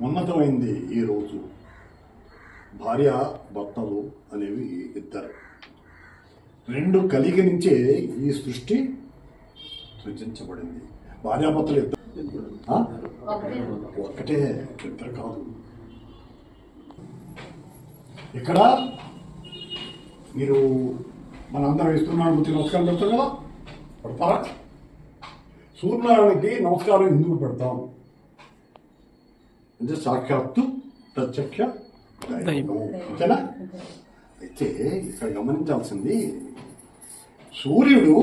ఉన్నతమైంది ఈ రోజు. భార్య భర్తలు అనేవి ఇద్దరు. రెండు కలిగి నుంచే ఈ సృష్టి సృజించబడింది. భార్యాభర్తలు ఇద్దరు. ఒక్కటే ఇద్దరు కాదు. ఇక్కడ మీరు మనందరం ఇస్తున్నాడు బుద్ధి నమస్కారం పెడతారు కదా? పెడతారా? సూర్యనారాయణకి నమస్కారం ఎందుకు పెడతాం? అంటే సాక్షాత్తు ప్రత్యక్ష. అంతేనా? అయితే ఇక్కడ గమనించాల్సింది సూర్యుడు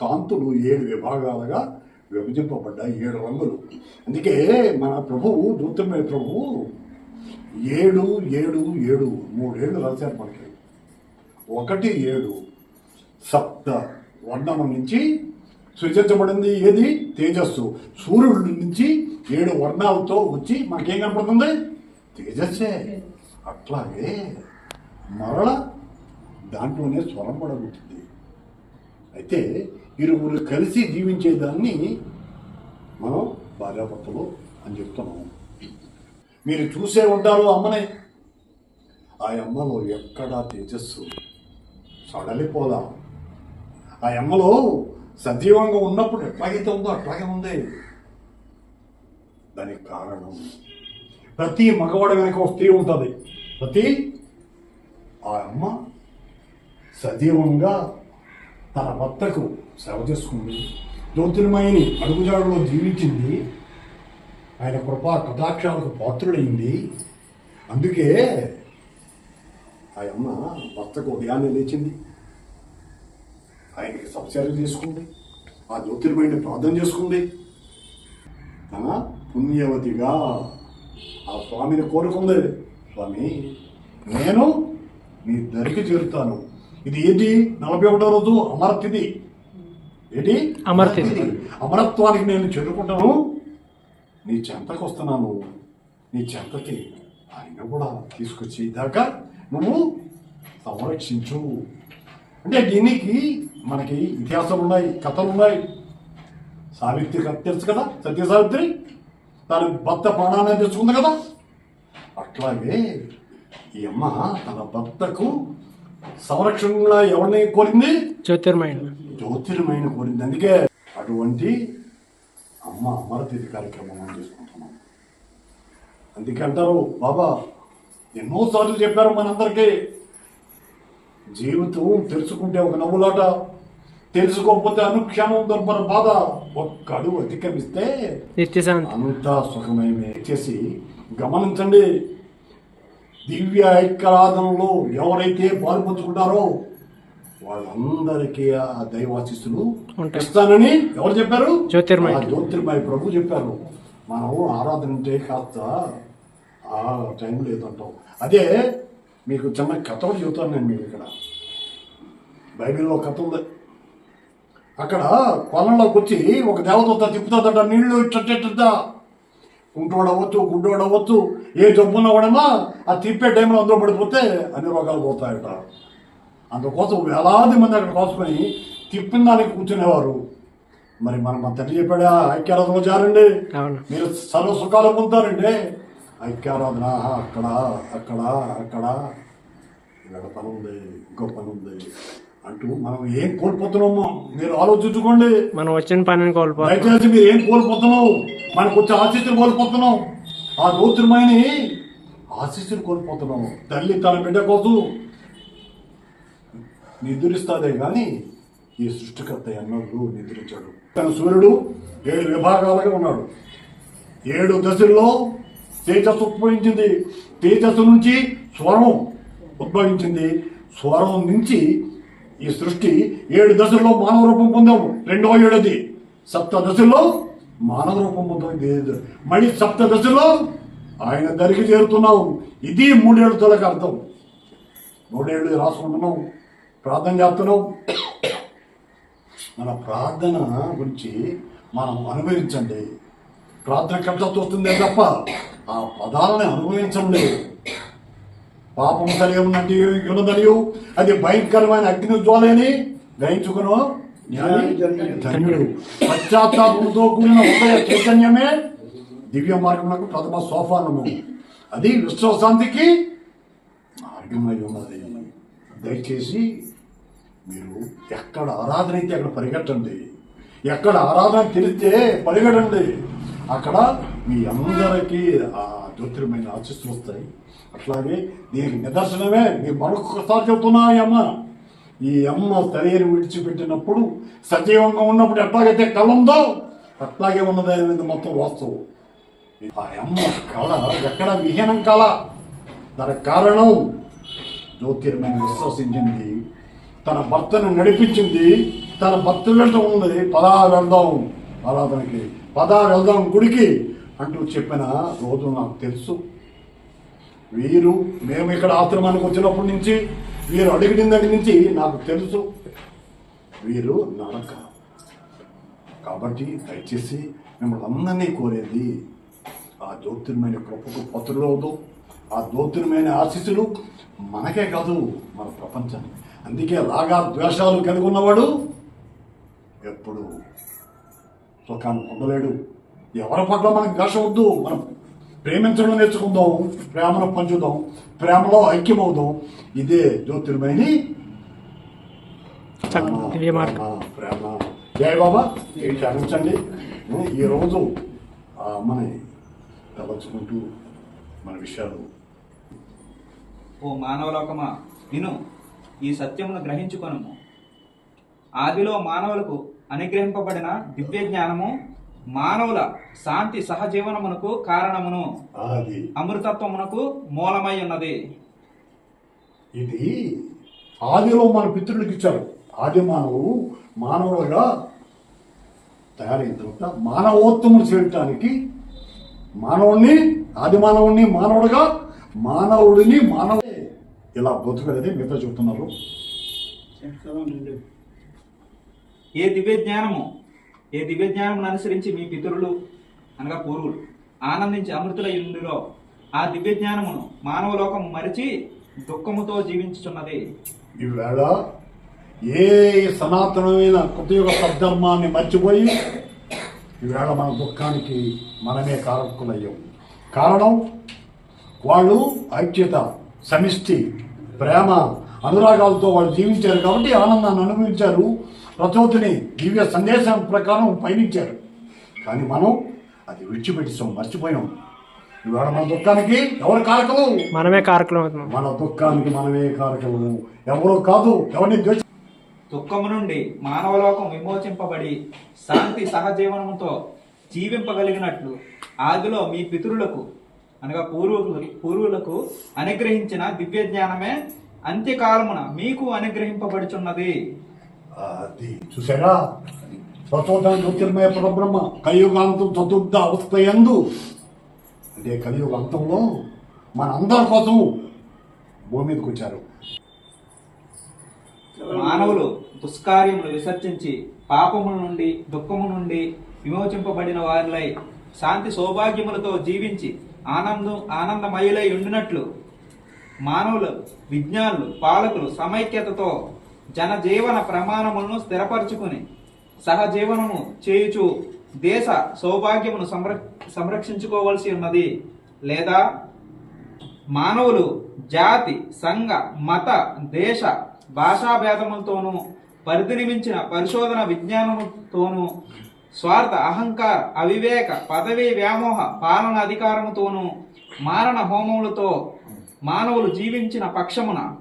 కాంతులు ఏడు విభాగాలుగా విభజింపబడ్డాయి ఏడు రంగులు. అందుకే మన ప్రభువు దూతమే ప్రభువు ఏడు ఏడు ఏడు మూడేళ్ళు రాశారు మనకి. ఒకటి ఏడు సప్త వర్ణం నుంచి సృజించబడింది ఏది? తేజస్సు. సూర్యుడి నుంచి ఏడు వర్ణాలతో వచ్చి మనకేం కనపడుతుంది? తేజస్సే. అట్లాగే మరల దాంట్లోనే స్వరం పడబుతుంది అయితే ఇరువురు కలిసి జీవించేదాన్ని మనం భార్యాభర్తలు అని చెప్తున్నాం మీరు చూసే ఉంటారు అమ్మని. ఆ అమ్మలో ఎక్కడా తేజస్సు. సడలిపోదాం? ఆ అమ్మలో సజీవంగా ఉన్నప్పుడు ఎట్లాగైతే ఉందో అట్లాగే ఉంది. దానికి కారణం ప్రతి మగవాడు వెనక ఒక స్త్రీ ఉంటుంది. ప్రతి ఆ అమ్మ సజీవంగా తన భర్తకు సేవ చేసుకుంది. జ్యోతిర్మయిని అడుగుజాడులో జీవించింది. ఆయన కృపా కటాక్షాలకు పాత్రుడైంది అందుకే ఆ అమ్మ భర్తకు ఉదయాన్నే లేచింది. సంసారం చేసుకుంది ఆ జ్యోతిర్మయిని ప్రార్థన చేసుకుంది. తన పుణ్యవతిగా ఆ స్వామిని కోరుకుంది. స్వామి నేను నీ దరికి చేరుతాను. ఇది ఏంటి? నలభై ఒకటో రోజు అమరతిథి. ఏంటి? అమరతిథి. అమరత్వానికి నేను చేరుకుంటాను. నీ చెంతకు వస్తున్నాను. నీ చెంతకి ఆయన కూడా తీసుకొచ్చి దాకా నువ్వు సంరక్షించు. అంటే దీనికి మనకి ఇతిహాసాలు ఉన్నాయి కథలు ఉన్నాయి సావిత్రి కథ తెలుసు కదా? సత్య సావిత్రి? తన భర్త ప్రాణాన్ని తెచ్చుకుంది కదా? అట్లాగే ఈ అమ్మ తన భర్తకు సంరక్షణగా ఎవరిని కోరింది? జ్యోతిర్మయుడు జ్యోతిర్మైన కోరింది. అందుకే అటువంటి అమ్మ అమరతిథి కార్యక్రమం మనం చేసుకుంటున్నాం. అందుకే అంటారు బాబా ఎన్నోసార్లు చెప్పారు మనందరికీ జీవితం తెలుసుకుంటే ఒక నవ్వులాట తెలుసుకోకపోతే అనుక్షణం దొరపర బాధ. ఒక్క అడుగు అధిగమిస్తే అంతా సుఖమయమే చేసి గమనించండి. దివ్య ఐక్యరాధనలో ఎవరైతే పాల్పంచుకుంటారో వాళ్ళందరికీ ఆ దైవాశిస్సులు ఉంటాయి. ఇస్తానని ఎవరు చెప్పారు? జ్యోతిర్మయి. జ్యోతిర్మయ ప్రభు చెప్పారు. మనం ఆరాధన ఉంటే కాస్త ఆ టైం లేదంటాం అదే మీకు చిన్న కథ ఒకటి చెబుతాను నేను మీకు ఇక్కడ. బైబిల్లో కథ ఉంది. అక్కడ కొలంలోకి వచ్చి ఒక దేవదత్త తిప్పుతుందట నీళ్ళు అవ్వచ్చు గుడ్డోడు అవ్వచ్చు ఏ జబ్బున్నా కూడా ఆ తిప్పే టైంలో అందులో పడిపోతే అన్ని రోగాలు పోతాయట. అందుకోసం వేలాది మంది అక్కడ కోసుకొని తిప్పిన దానికి కూర్చునేవారు. మరి మన మా తండ్రి చెప్పాడా? ఐక్యారాధన చేరండి. మీరు సర్వ సుఖాలు పొందుతారండి. ఐక్యారాధన అక్కడ అక్కడ అక్కడ. ఇక్కడ పని ఉంది ఇంకో పని ఉంది అంటూ మనం ఏం కోల్పోతున్నామో మీరు ఆలోచించుకోండి. మనం వచ్చిన పనిని దయచేసి మీరు ఏం కోల్పోతున్నావు? మనకు వచ్చే ఆశీస్సులు కోల్పోతున్నాం ఆ జ్యోతిర్మయని ఆశీస్సులు కోల్పోతున్నాం తల్లి తన బిడ్డ కోసం నిద్రిస్తాదే కానీ ఈ సృష్టికర్త ఎన్నడూ నిద్రించాడు. తన సూర్యుడు ఏడు విభాగాలుగా ఉన్నాడు. ఏడు దశల్లో తేజస్సు ఉద్భవించింది. తేజస్సు నుంచి స్వరం ఉద్భవించింది. స్వరం నుంచి ఈ సృష్టి ఏడు దశల్లో మానవ రూపం పొందాము. రెండవ ఏడది సప్త దశల్లో మానవ రూపం పొందాం మళ్ళీ సప్త దశలో ఆయన దరికి చేరుతున్నాం ఇది మూడేళ్ళు తొలక అర్థం. మూడేళ్ళు రాసుకుంటున్నాం ప్రార్థన చేస్తున్నాం మన ప్రార్థన గురించి మనం అనుభవించండి. ప్రార్థన కష్టతో వస్తుందే తప్ప ఆ పదాలని అనుభవించండి. పాపం కలిగి ఉన్నట్టు ఉన్నదనియు అది భయంకరమైన అగ్ని జ్వాలని గ్రహించుకును. ధన్యుడు పశ్చాత్తాపంతో కూడిన హృదయ చైతన్యమే దివ్య మార్గములకు ప్రథమ సోపానము. అది విశ్వశాంతికి మార్గమై ఉన్నది దయచేసి మీరు ఎక్కడ ఆరాధన అయితే అక్కడ పరిగెట్టండి. ఎక్కడ ఆరాధన తెలిస్తే పరిగెడండి అక్కడ మీ అందరికీ ఆ జ్యోతిర్మైన ఆశిస్తులు వస్తాయి. అట్లాగే దీనికి నిదర్శనమే మీరు మరొకసారి చెబుతున్నా ఈ అమ్మ ఈ అమ్మ శరీరం విడిచిపెట్టినప్పుడు సజీవంగా ఉన్నప్పుడు ఎట్లాగైతే కళ ఉందో అట్లాగే ఉన్నది అనేది మొత్తం వాస్తవం. ఆ అమ్మ కళ ఎక్కడ విహీనం కళ? దానికి కారణం జ్యోతిర్మని విశ్వసించింది. తన భర్తను నడిపించింది. తన భర్త వెంట ఉన్నది పదా వెళ్దాం ఆరాధనకి. పదా వెళ్దాం గుడికి అంటూ చెప్పిన రోజు నాకు తెలుసు. వీరు మేము ఇక్కడ ఆశ్రమానికి వచ్చినప్పటి నుంచి వీరు అడిగిన దగ్గర నుంచి నాకు తెలుసు. వీరు నడక కాబట్టి దయచేసి మిమ్మల్ని అందరినీ కోరేది ఆ జ్యోతిర్మైన కృపకు పత్రులవుతూ ఆ జ్యోతిర్మైన ఆశీస్సులు మనకే కాదు మన ప్రపంచానికి. అందుకే రాగా ద్వేషాలు కలిగి ఉన్నవాడు ఎప్పుడు సుఖాన్ని పొందలేడు. ఎవరి పట్ల మనకు ద్వేషం వద్దు మనం ప్రేమించడం నేర్చుకుందాం ప్రేమను పంచుదాం ప్రేమలో ఐక్యమవుదాం. ఇదే జ్యోతిర్మయని. ప్రేమ. జయ బాబా? క్షమించండి. ఈ రోజు ఆ అమ్మని తలచుకుంటూ మన విషయాలు. ఓ మానవలోకమా విను ఈ సత్యమును గ్రహించుకొను ఆదిలో మానవులకు అనుగ్రహింపబడిన దివ్య జ్ఞానము మానవుల శాంతి సహజీవనమునకు కారణమును అది. అమృతత్వమునకు మూలమై ఉన్నది. ఇది ఆదిలో మన పితృలకు ఇచ్చారు. ఆది మానవుడు మానవులుగా తయారైన తర్వాత మానవోత్తములు చేయటానికి మానవుణ్ణి ఆది మానవుణ్ణి మానవుడుగా మానవుడిని మానవ ఇలా బతుకనేది మిగతా చెబుతున్నారు. ఏ దివ్య జ్ఞానము ఏ దివ్య జ్ఞానమును అనుసరించి మీ పితరులు అనగా పూర్వులు ఆనందించి అమృతుల ఇందులో ఆ దివ్య జ్ఞానమును మానవలోకము మరిచి దుఃఖముతో జీవించుచున్నది. ఈవేళ ఏ సనాతనమైన కృతయుగ సద్ధర్మాన్ని మర్చిపోయి ఈవేళ మన దుఃఖానికి మనమే కారకులయ్యాం. కారణం వాళ్ళు ఐక్యత సమిష్టి ప్రేమ అనురాగాలతో వాళ్ళు జీవించారు కాబట్టి ఆనందాన్ని అనుభవించారు. ప్రచోతిని దివ్య సందేశం ప్రకారం పయనించారు. కానీ మనం అది విడిచిపెట్టాం మర్చిపోయాం. ఇవాళ మన దుఃఖానికి ఎవరు కారకులు? మనమే కారకులం అవుతున్నాం. మన దుఃఖానికి మనమే కారకులము ఎవరో కాదు ఎవరిని ద్వేష దుఃఖము నుండి మానవలోకం విమోచింపబడి శాంతి సహజీవనముతో జీవింపగలిగినట్లు ఆదిలో మీ పితరులకు అనగా పూర్వీకులు పూర్వులకు అనుగ్రహించిన దివ్య జ్ఞానమే అంత్యకాలమున మీకు అనుగ్రహింపబడుచున్నది. అది చూసారా ప్రచోదన జ్యోతిర్మయ పరబ్రహ్మ కలియుగాంతం చతుర్థ అవస్థయందు అంటే కలియుగ అంతంలో మన అందరి కోసం భూమి మీదకి వచ్చారు. మానవులు దుష్కార్యములు విసర్జించి పాపముల నుండి దుఃఖము నుండి విమోచింపబడిన వారిలై శాంతి సౌభాగ్యములతో జీవించి ఆనందం ఆనందమయులై ఉండినట్లు మానవులు విజ్ఞానులు పాలకులు సమైక్యతతో జనజీవన ప్రమాణములను స్థిరపరచుకుని సహజీవనము చేయుచు దేశ సౌభాగ్యమును సంర సంరక్షించుకోవలసి ఉన్నది. లేదా మానవులు జాతి సంఘ మత దేశ భాషా భేదములతోనూ పరిధిని పరిశోధన విజ్ఞానముతోనూ స్వార్థ అహంకార అవివేక పదవీ వ్యామోహ పాలన అధికారముతోనూ మారణ హోమములతో మానవులు జీవించిన పక్షమున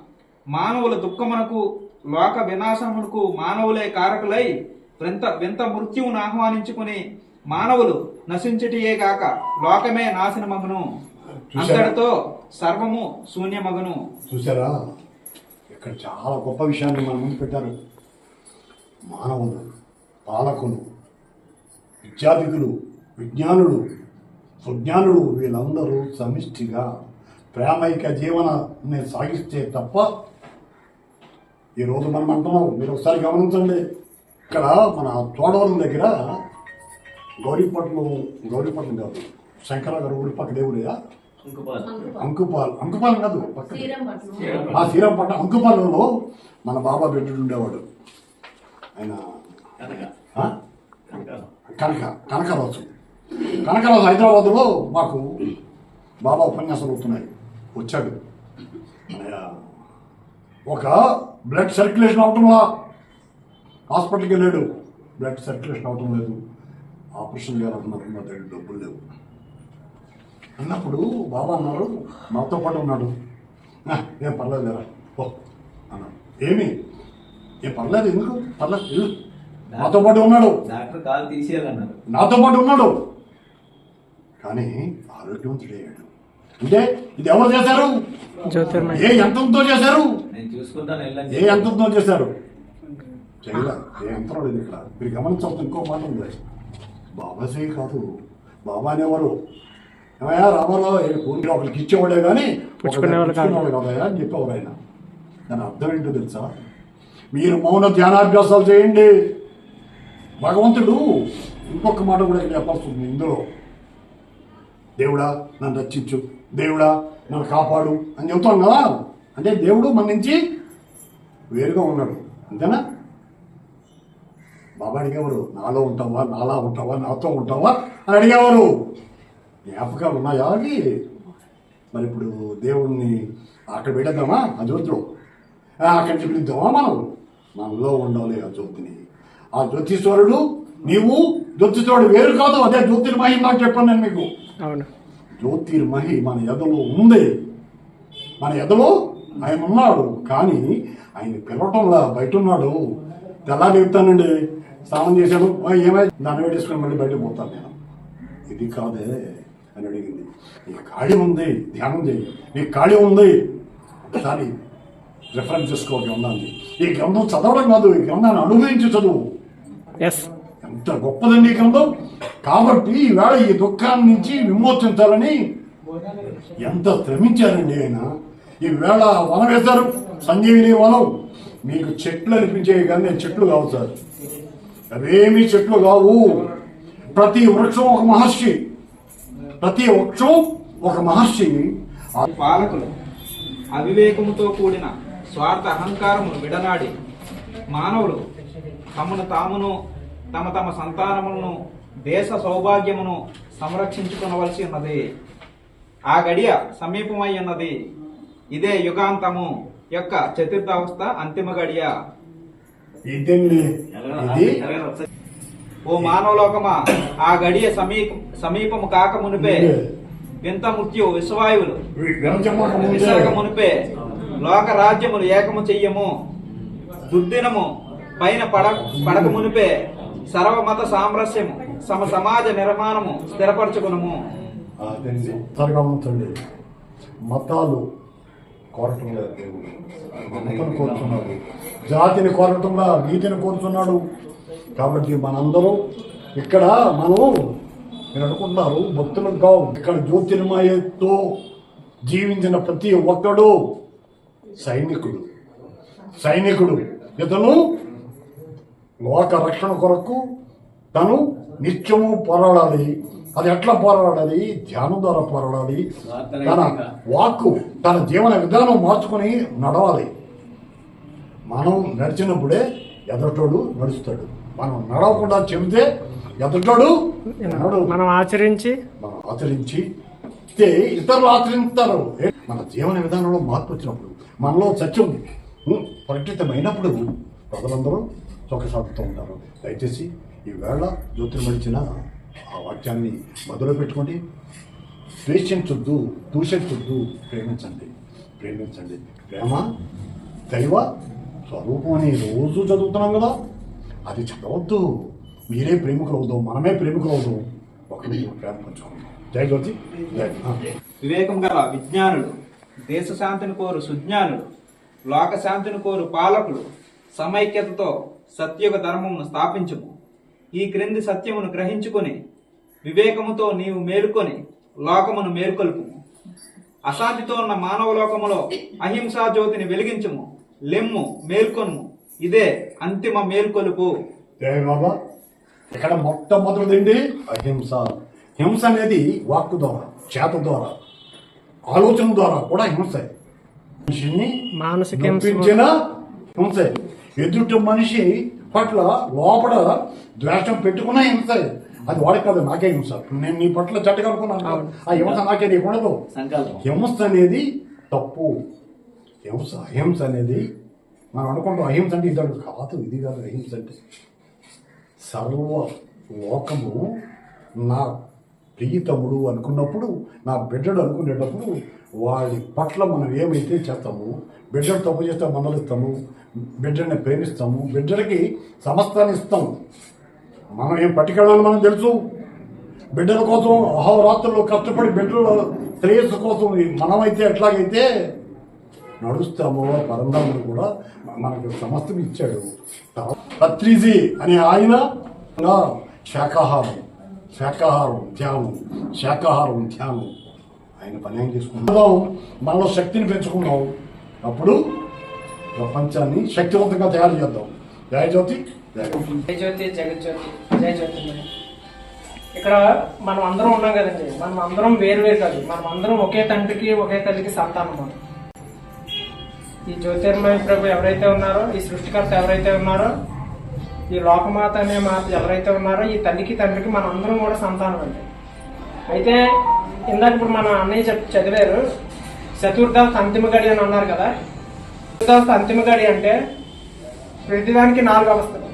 మానవుల దుఃఖమునకు లోక వినాశమునకు మానవులే కారకులై వింత వింత మృత్యువును ఆహ్వానించుకుని మానవులు నశించుటియే కాక లోకమే నాశనమగును. అంతటితో సర్వము శూన్యమగును. చూసారా ఇక్కడ చాలా గొప్ప విషయాన్ని మన ముందు పెట్టారు. మానవులు పాలకులు విద్యాధికులు విజ్ఞానులు సుజ్ఞానులు వీళ్ళందరూ సమిష్టిగా ప్రేమైక జీవనాన్ని సాగిస్తే తప్ప ఈరోజు మనం అంటున్నాం. మీరు ఒకసారి గమనించండి. ఇక్కడ మన తోడవరం దగ్గర గౌరీపట్నం గౌరీపట్నం కాదు శంకర గారు ఊరి పక్క దేవుడియా అంకుపాల్. అంకుపాలెం. కాదు ఆ శ్రీరంపట్నం అంకుపాలెంలో మన బాబా బిడ్డడు ఉండేవాడు ఆయన ఆ? కనక. కనకరాజు. కనకరాజు హైదరాబాద్లో మాకు బాబా ఉపన్యాసాలు అవుతున్నాయి వచ్చాడు. ఒక బ్లడ్ సర్క్యులేషన్ అవటంలా? హాస్పిటల్కి వెళ్ళాడు. బ్లడ్ సర్క్యులేషన్ అవటం లేదు. ఆపరేషన్ చేయాలన్నారు నా దగ్గర డబ్బులు లేవు. అన్నప్పుడు బాబా అన్నారు మాతో పాటు ఉన్నాడు. "ఆ, ఏం పర్లేదు లేరా ఓ అన్నాడు. ఏమి? ఏం పర్లేదు ఎందుకు? పర్లేదు నాతో పాటు ఉన్నాడు. డాక్టర్ కాలు తీసేయాలన్నారు. నాతో పాటు ఉన్నాడు. కానీ ఆరోగ్యవంతుడయ్యాడు. అంటే ఇది ఎవరు చేశారు? జ్యోతిర్మయ. ఏ యంత్రంతో చేశారు? ఏ యంత్రంతో చేశారు? చేయలే ఏ యంత్రం లేదు ఇక్కడ. మీరు గమనించాల్సిన ఇంకో మాట ఉంది. బాబాసే కాదు. బాబా అనేవారు. ఏమయ్యా రామారావు ఏ కూలి ఒకరికి ఇచ్చేవాడే కానీ పుచ్చుకునేవాళ్ళు కాదయ్యా అని చెప్పేవారు ఆయన. దాని అర్థం ఏంటో తెలుసా? మీరు మౌన ధ్యానాభ్యాసాలు చేయండి. భగవంతుడు ఇంకొక మాట కూడా చెప్పాల్సి ఉంది ఇందులో. దేవుడా నన్ను రక్షించు. దేవుడా నన్ను కాపాడు అని చెబుతాం కదా. అంటే దేవుడు మన నుంచి వేరుగా ఉన్నాడు. అంతేనా? బాబా అడిగేవారు నాలో ఉంటావా? నాలా ఉంటావా? నాతో ఉంటావా? అని అడిగేవారు. జ్ఞాపకాలు ఉన్నాయా అవి? మరి ఇప్పుడు దేవుణ్ణి అక్కడ పెట్టేద్దామా? ఆ జ్యోతిలో. అక్కడ అక్కడి నుంచి పిలుద్దామా మనం? మనలో ఉండాలి ఆ జ్యోతిని. ఆ జ్యోతిశ్వరుడు నీవు జ్యోతిశ్వరుడు వేరు కాదు. అదే జ్యోతిర్మహిమ నాకు చెప్పాను నేను మీకు. అవును. జ్యోతిర్మహి మన ఎదలో ఉంది. మన ఎదలో ఆయన ఉన్నాడు కానీ ఆయన పిలవటంలా బయట ఉన్నాడు తెల్లా చెప్తానండి స్నానం చేశాను. ఏమై దాన్ని పెట్టేసుకుని మళ్ళీ బయటకు పోతాను నేను. ఇది కాదే అని అడిగింది. నీకు ఖాళీ ఉంది. ధ్యానం చేయి. నీకు ఖాళీ ఉంది. ఒకసారి రిఫరెన్స్ చేసుకో గ్రంథాన్ని. ఈ గ్రంథం చదవడం కాదు. ఈ గ్రంథాన్ని అనుభవించి చదువు. ఎస్ ఎంత గొప్పదండి గ్రంథం? కాబట్టి ఈవేళ ఈ దుఃఖాన్ని నుంచి విమోచించాలని ఎంత శ్రమించారండి ఆయన? ఈవేళ వన వేశారు సంజీవిని వనం. మీకు చెట్లు అనిపించేవి కానీ నేను చెట్లు కావు సార్. అవేమీ చెట్లు కావు. ప్రతి వృక్షం ఒక మహర్షి. ప్రతి వృక్షం ఒక మహర్షి. ఆ పాలకులు అవివేకముతో కూడిన స్వార్థ అహంకారమును విడనాడి మానవులు తమను తామును తమ తమ సంతానములను దేశ సౌభాగ్యమును సంరక్షించుకునవలసి ఉన్నది. ఆ గడియ సమీపమై ఉన్నది. ఇదే యుగాంతము యొక్క చతుర్థావస్థ అంతిమ గడియ. ఓ మానవలోకమా ఆ గడియ సమీప సమీపము కాక మునిపే వింత మృత్యు విశ్వాయువులు విసరగ మునిపే. లోక రాజ్యములు ఏకము చెయ్యము. దుర్దినము పైన పడ పడక మునిపే. సర్వమత సామరస్యము సమ సమాజ నిర్మాణము స్థిరపరచుకునము. అదండి త్వరగా ఉంచండి మతాలు కోరటం లేదు దేవుడు. మతం కోరుతున్నాడు. జాతిని కోరటంలా నీతిని కోరుతున్నాడు. కాబట్టి మనందరూ ఇక్కడ మనం మీరు అనుకుంటున్నారు భక్తులు కావు. ఇక్కడ జ్యోతిర్మయతో జీవించిన ప్రతి ఒక్కడు సైనికుడు. సైనికుడు. ఇతను లోక రక్షణ కొరకు తను నిత్యము పోరాడాలి. అది ఎట్లా పోరాడాలి? ధ్యానం ద్వారా పోరాడాలి. తన వాక్కు తన జీవన విధానం మార్చుకొని నడవాలి. మనం నడిచినప్పుడే ఎదటోడు నడుస్తాడు. మనం నడవకుండా చెబితే ఎదటోడు మనం ఆచరించి మనం ఆచరించి ఇతరులు ఆచరిస్తారు? మన జీవన విధానంలో మార్పు వచ్చినప్పుడు మనలో సత్యం ఉం, పరిచితమైనప్పుడు ప్రజలందరూ సుఖశాంతితో ఉంటారు దయచేసి ఈవేళ జ్యోతిర్మడిచిన ఆ వాక్యాన్ని మొదలు పెట్టుకోండి. ద్వేషించొద్దు దూషించొద్దు ప్రేమించండి. ప్రేమించండి. ప్రేమ దైవ స్వరూపం అని రోజు చదువుతున్నాం కదా. అది చదవద్దు మీరే ప్రేమికులు అవుదాం మనమే ప్రేమికులు అవుదాం ఒకరి ప్రేమ పంచుకుందాం జై జ్యోతి. వివేకం గల విజ్ఞానులు దేశ శాంతిని కోరు సుజ్ఞానులు లోక శాంతిని కోరు పాలకులు సమైక్యతతో సత్యుగ ధర్మమును స్థాపించుము. ఈ క్రింది సత్యమును గ్రహించుకొని వివేకముతో నీవు మేలుకొని లోకమును మేల్కొల్పు అశాంతితో ఉన్న మానవ లోకములో అహింసా జ్యోతిని వెలిగించుము. లెమ్ము మేల్కొను ఇదే అంతిమ మేల్కొలుపు. బాబా ఇక్కడ మొట్టమొదటిదండి అహింస. హింస అనేది వాక్కు ద్వారా చేత ద్వారా ఆలోచన ద్వారా కూడా హింసే. మనిషిని మానసిక హింసే. ఎదుటి మనిషి పట్ల లోపల ద్వేషం పెట్టుకున్న హింసే. అది వాడికి కాదు నాకే హింస. నేను నీ పట్ల చెడ్డగా అనుకున్నాను ఆ హింస నాకే నీకు ఉండదు. సంకల్పం. హింస అనేది తప్పు. హింస అహింస అనేది మనం అనుకుంటాం అహింస అంటే ఇది కాదు ఇది కాదు అహింస అంటే సర్వ లోకము నా ప్రియతముడు అనుకున్నప్పుడు నా బిడ్డడు అనుకునేటప్పుడు వాడి పట్ల మనం ఏమైతే చేస్తాము బిడ్డను తప్పు చేస్తే మందలిస్తాము బిడ్డని ప్రేమిస్తాము బిడ్డలకి సమస్తాన్ని ఇస్తాము మనం ఏం పట్టుకెళ్ళాలని మనం తెలుసు? బిడ్డల కోసం అహోరాత్రులు కష్టపడి బిడ్డల శ్రేయస్సు కోసం మనమైతే ఎట్లాగైతే నడుస్తామో పరంధాముడు కూడా మనకు సమస్తం ఇచ్చాడు. పత్రిజీ అనే ఆయన నా శాకాహారం శాకాహారం ధ్యానం శాకాహారం ధ్యానం ఆయన పని ఏం చేసుకుందాం మనలో శక్తిని పెంచుకుందాం. అప్పుడు ప్రపంచాన్ని శక్తివంతంగా తయారు చేద్దాం. జయజ్యోతి జయజ్యోతి జగజ్యోతి జయజ్యోతి ఇక్కడ మనం అందరం ఉన్నాం కదండి. మనం అందరం వేరువేరు కాదు. మనం అందరం ఒకే తండ్రికి ఒకే తల్లికి సంతానం ఈ జ్యోతిర్మయ ప్రభు ఎవరైతే ఉన్నారో ఈ సృష్టికర్త ఎవరైతే ఉన్నారో ఈ లోకమాత అనే మాత ఎవరైతే ఉన్నారో ఈ తల్లికి తండ్రికి మన అందరం కూడా సంతానం అండి. అయితే ఇందాక ఇప్పుడు మన అన్నయ్య చెప్ చదివారు చతుర్దాస్ అంతిమ గడి అని అన్నారు కదా. చతుర్దాస్ అంతిమ గడి అంటే ప్రతిదానికి నాలుగు అవస్థలు.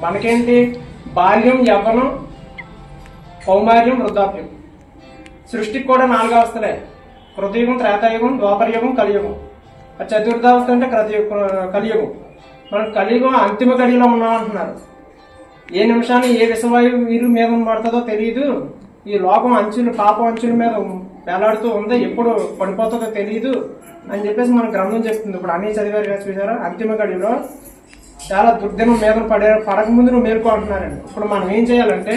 మనకేంటి? బాల్యం యవ్వనం కౌమార్యం వృద్ధాప్యం. సృష్టికి కూడా నాలుగు అవస్థలే. కృతయుగం త్రేతాయుగం ద్వాపరయుగం కలియుగం. చతుర్థావస్థ అంటే కృతయుగ కలియుగం. మనం కలియుగం అంతిమ కడిలో ఉన్నాం అంటున్నారు. ఏ నిమిషాన్ని ఏ విషవాయువు వీరు మీద పడుతుందో తెలియదు ఈ లోకం అంచులు పాప అంచుల మీద వేలాడుతూ ఉంది. ఎప్పుడు పడిపోతుందో తెలియదు అని చెప్పేసి మన గ్రంథం చెప్తుంది. ఇప్పుడు అన్ని చదివారు కదా చూసారా? అంతిమ గడిలో చాలా దుర్దినం మీద పడే పడక ముందు నువ్వు మేల్కోంటున్నారండి ఇప్పుడు మనం ఏం చేయాలంటే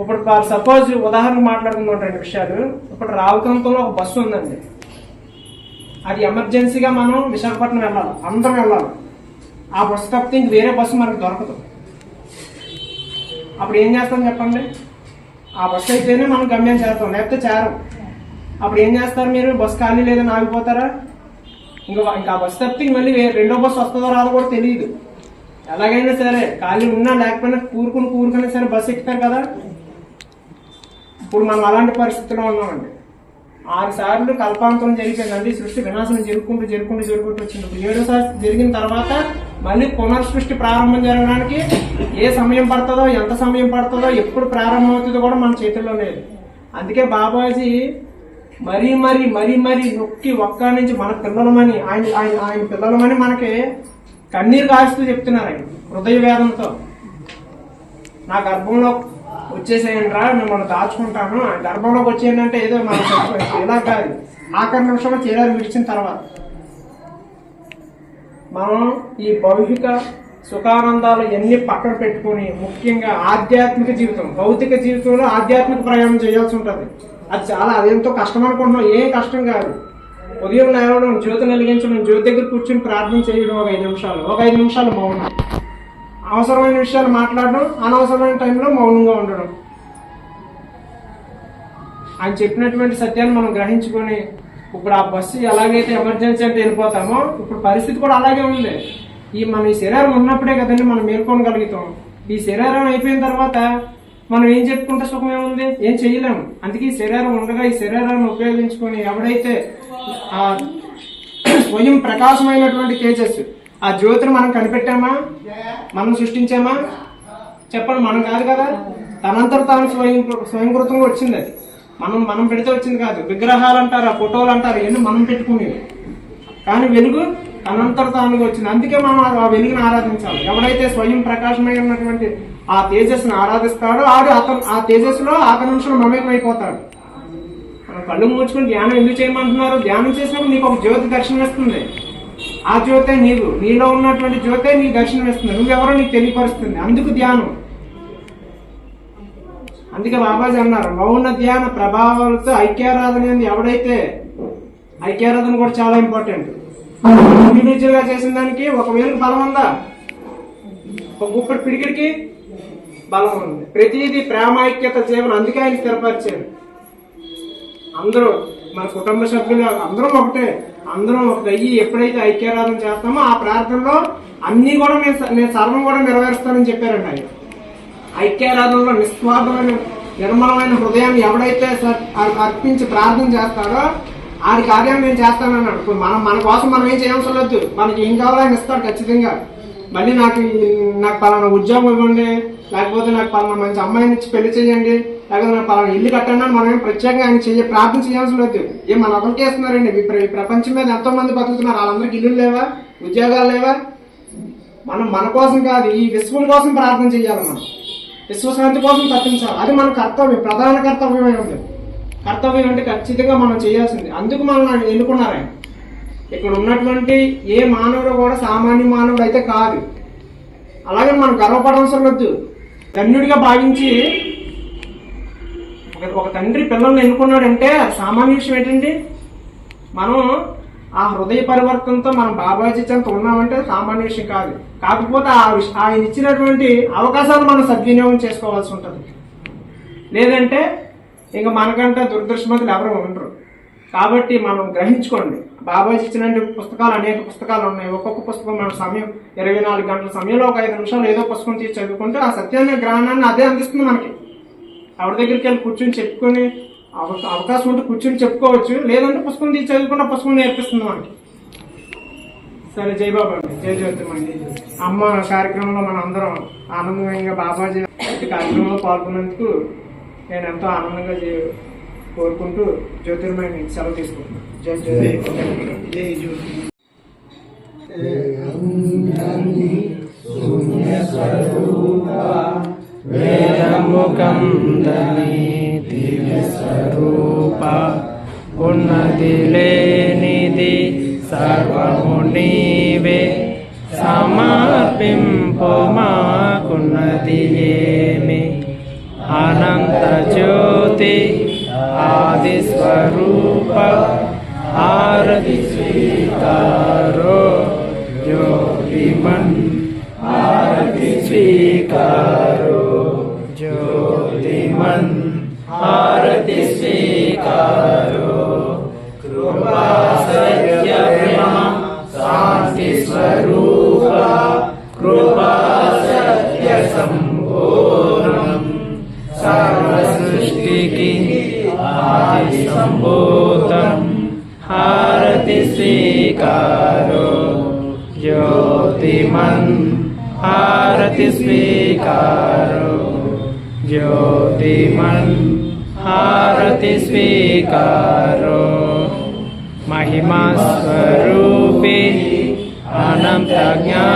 ఇప్పుడు సపోజ్ ఉదాహరణ మాట్లాడుకుందాం రెండు విషయాలు. ఇప్పుడు రావుకంతంలో ఒక బస్సు ఉందండి. అది ఎమర్జెన్సీగా మనం విశాఖపట్నం వెళ్ళాలి. అందరం వెళ్ళాలి. ఆ బస్సు తప్పితే ఇంక వేరే బస్సు మనకు దొరకదు. అప్పుడు ఏం చేస్తాం చెప్పండి? ఆ బస్సు అయితేనే మనం గమ్యం చేస్తాం లేకపోతే చేరం. అప్పుడు ఏం చేస్తారు మీరు? బస్సు ఖాళీ లేదని ఆగిపోతారా? ఇంకా ఇంకా ఆ బస్సు తప్పితే మళ్ళీ రెండో బస్సు వస్తుందో రాదో కూడా తెలియదు. ఎలాగైనా సరే ఖాళీ ఉన్నా లేకపోయినా కూరుకుని కూరుకునే సరే బస్సు ఎక్కుతారు కదా? ఇప్పుడు మనం అలాంటి పరిస్థితిలో ఉన్నామండి. ఆరు సార్లు కల్పాంతం జరిగిపోయిందండి. సృష్టి వినాశనం జరుపుకుంటూ జరుపుకుంటూ జరుపుకుంటూ వచ్చింది. ఇప్పుడు ఏడోసారి జరిగిన తర్వాత మళ్ళీ పునర్సృష్టి ప్రారంభం జరగడానికి ఏ సమయం పడుతుందో ఎంత సమయం పడుతుందో ఎప్పుడు ప్రారంభం అవుతుందో కూడా మన చేతుల్లో లేదు. అందుకే బాబాజీ మరీ మరీ మరీ మరీ నొక్కి ఒక్క నుంచి మన పిల్లలమని ఆయన ఆయన ఆయన పిల్లలమని మనకి కన్నీరు కాస్తూ చెప్తున్నారు ఆయన హృదయ వేదంతో నా గర్భంలో వచ్చేసేయండి రా మిమ్మల్ని దాచుకుంటాను. ఆ గర్భంలోకి వచ్చేయండి ఏదో మనం ఎలా ఇలా కాదు. ఆఖరి నిమిషంలో చీరాలు విడిచిన తర్వాత. మనం ఈ భౌతిక సుఖానందాలు ఎన్ని పక్కన పెట్టుకొని ముఖ్యంగా ఆధ్యాత్మిక జీవితం భౌతిక జీవితంలో ఆధ్యాత్మిక ప్రయాణం చేయాల్సి ఉంటుంది. అది చాలా అదెంతో కష్టం అనుకుంటున్నాం. ఏం కష్టం కాదు. ఉదయం లేవడం జ్యోతి వెలిగించడం జ్యోతి దగ్గర కూర్చొని ప్రార్థన చేయడం ఒక ఐదు నిమిషాలు. ఒక ఐదు నిమిషాలు మౌనం. అవసరమైన విషయాలు మాట్లాడడం అనవసరమైన టైంలో మౌనంగా ఉండడం. ఆయన చెప్పినటువంటి సత్యాన్ని మనం గ్రహించుకొని ఇప్పుడు ఆ బస్సు ఎలాగైతే ఎమర్జెన్సీ అంటే వెళ్ళిపోతామో ఇప్పుడు పరిస్థితి కూడా అలాగే ఉంది. ఈ మన ఈ శరీరం ఉన్నప్పుడే కదండి మనం మేల్కొనగలుగుతాం. ఈ శరీరం అయిపోయిన తర్వాత మనం ఏం చెప్పుకుంటే సుఖం ఏముంది? ఏం చేయలేము అందుకే ఈ శరీరం ఉండగా ఈ శరీరాన్ని ఉపయోగించుకొని ఎవడైతే ఆ స్వయం ప్రకాశమైనటువంటి తేజస్సు ఆ జ్యోతిని మనం కనిపెట్టామా? మనం సృష్టించామా? చెప్పండి మనం కాదు కదా? తనంతట తాను స్వయం స్వయంకృతంగా వచ్చింది అది. మనం మనం పెడితే వచ్చింది కాదు. విగ్రహాలు అంటారు ఆ ఫోటోలు అంటారు ఇవన్నీ మనం పెట్టుకునేవి. కానీ వెలుగు తనంతట తానుగా వచ్చింది. అందుకే మనం ఆ వెలుగుని ఆరాధించాలి. ఎవడైతే స్వయం ప్రకాశమై ఉన్నటువంటి ఆ తేజస్సును ఆరాధిస్తాడో ఆడు అతను ఆ తేజస్సులో నిమిషంలో మమేకమైపోతాడు. మనం కళ్ళు మూసుకుని ధ్యానం ఎందుకు చేయమంటున్నారు? ధ్యానం చేసినప్పుడు నీకు ఒక జ్యోతి దర్శనం ఇస్తుంది ఆ జ్యోతే నీవు నీలో ఉన్నటువంటి జ్యోతే నీకు దర్శనం ఇస్తుంది నువ్వెవరో నీకు తెలియపరుస్తుంది. అందుకు ధ్యానం. అందుకే బాబాజీ అన్నారు మౌన ధ్యాన ప్రభావాలతో ఐక్యారాధన ఎవడైతే ఐక్యారాధన కూడా చాలా ఇంపార్టెంట్ ఇండివిజువల్గా చేసిన దానికి ఒక వేలుకు బలం ఉందా? ఒక గుప్పటి పిడికిడికి బలం ఉంది. ప్రతిదీ ప్రేమైక్యత జీవనం అందుకే ఆయన స్థిరపరిచారు అందరూ మన కుటుంబ సభ్యులు అందరం ఒకటే. అందరం ఒక అయ్యి ఎప్పుడైతే ఐక్యరాధన చేస్తామో ఆ ప్రార్థనలో అన్ని కూడా నేను నేను సర్వం కూడా నెరవేరుస్తానని చెప్పారండి ఆయన. ఐక్యారాధనలో నిస్వార్థమైన నిర్మలమైన హృదయాన్ని ఎవడైతే అర్పించి ప్రార్థన చేస్తాడో ఆడి కార్యం నేను చేస్తానన్నాడు. ఇప్పుడు మనం మన కోసం మనం ఏం చేయాల్సి లేదు మనకి ఏం కావాలో ఆయన ఇస్తాడు ఖచ్చితంగా. మళ్ళీ నాకు నాకు పలానా ఉద్యోగం ఇవ్వండి లేకపోతే నాకు పలానా మంచి అమ్మాయిని ఇచ్చి పెళ్ళి చేయండి లేకపోతే పలానా. ఇల్లు కట్టండి మనం ఏం ప్రత్యేకంగా ఆయన చెయ్య ప్రార్థన చేయాల్సి లేదు ఏం మన ఒకరికి వేస్తున్నారండి ఈ ప్రపంచం మీద ఎంతో మంది బతుకుతున్నారు. వాళ్ళందరికీ ఇల్లు లేవా? ఉద్యోగాలు లేవా? మనం మన కోసం కాదు ఈ విశ్వం కోసం ప్రార్థన చేయాలి మనం. విశ్వశాంతి కోసం తప్పించాలి. అది మన కర్తవ్యం ప్రధాన కర్తవ్యం ఉంది కర్తవ్యం అంటే ఖచ్చితంగా మనం చేయాల్సింది. అందుకు మనం ఎన్నుకున్నారు ఆయన. ఇక్కడ ఉన్నటువంటి ఏ మానవుడు కూడా సామాన్య మానవుడు అయితే కాదు. అలాగే మనం గర్వపడవలసిన వద్దు. ధన్యుడిగా భావించి ఒక- ఒక తండ్రి పిల్లల్ని ఎన్నుకున్నాడంటే సామాన్య విషయం ఏంటండి? మనం ఆ హృదయ పరివర్తనతో మనం బాబాజీ చెంత ఉన్నామంటే సామాన్య విషయం కాదు. కాకపోతే ఆ విష- ఆయన ఇచ్చినటువంటి అవకాశాలు మనం సద్వినియోగం చేసుకోవాల్సి ఉంటుంది. లేదంటే ఇంకా మనకంటే దురదృష్టమంతులు ఎవరు ఉండరు. కాబట్టి మనం గ్రహించుకోండి. బాబాజీ ఇచ్చిన పుస్తకాలు అనేక పుస్తకాలు ఉన్నాయి. ఒక్కొక్క పుస్తకం మన సమయం ఇరవై నాలుగు గంటల సమయంలో ఒక ఐదు నిమిషాలు ఏదో పుస్తకం తీసి చదువుకుంటే ఆ సత్యాన్ని గ్రహణాన్ని అదే అందిస్తుంది మనకి. ఆవిడ దగ్గరికి వెళ్ళి కూర్చొని చెప్పుకొని అవ- అవకాశం ఉంటే కూర్చొని చెప్పుకోవచ్చు. లేదంటే పుస్తకం తీసి చదువుకున్న పుస్తకం నేర్పిస్తుంది మనకి సరే జై బాబా అండి. జై జ్యోతిర్మండి అమ్మ కార్యక్రమంలో మనం అందరం ఆనందంగా బాబాజీ కార్యక్రమంలో పాల్గొన్నందుకు నేను ఎంతో ఆనందంగా జీ- కోరుకుంటూ జ్యోతిర్మయిని సెలవు తీసుకుంటున్నాను. జై జ్యోతి జై జ్యోతి దివ్య స్వరూప ఉన్నది లేనిది సర్వము నీవే సమర్పింపు మాకున్నది ఏమి అనంత జ్యోతి ఆది స్వరూప ఆరతి స్వీకారో Iman Harati Svikaro. Jyoti Man Harati Svikaro Anam Tagnya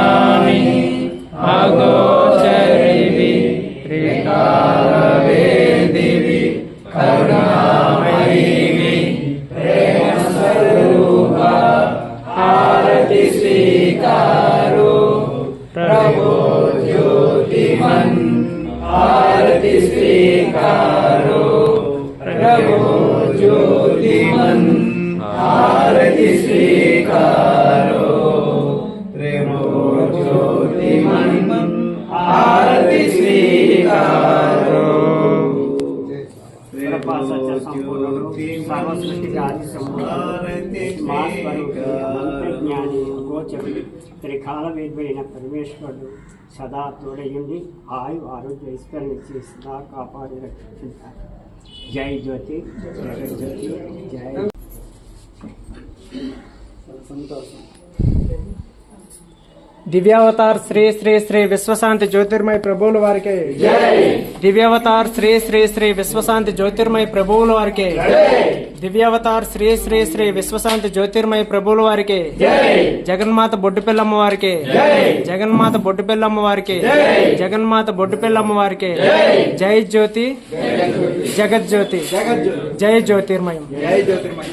త్రికాల వేద్మైన పరమేశ్వరుడు సదా తోడయుండి ఆయు ఆరోగ్య ఐశ్వర్యం ఇచ్చి సదా కాపాడి రక్షించారు జై జ్యోతి జగజ్యోతి జై సంతోషం. దివ్యావతార్ శ్రీ శ్రీ శ్రీ విశ్వశాంతి జ్యోతిర్మయ ప్రభువుల వారికి. దివ్యావతార్ శ్రీ శ్రీ శ్రీ విశ్వశాంతి జ్యోతిర్మయ ప్రభువుల వారికి. దివ్యావతార్ శ్రీ శ్రీ శ్రీ విశ్వశాంతి జ్యోతిర్మయ ప్రభువుల వారికి. జగన్మాత బొడ్డుపిల్లమ్మ వారికి. జగన్మాత బొడ్డుపిల్లమ్మ వారికి. జగన్మాత బొడ్డుపిల్లమ్మ వారికి. జై. జ్యోతి. జగజ్యోతి జై జ్యోతిర్మయం. జై జ్యోతిర్మయి.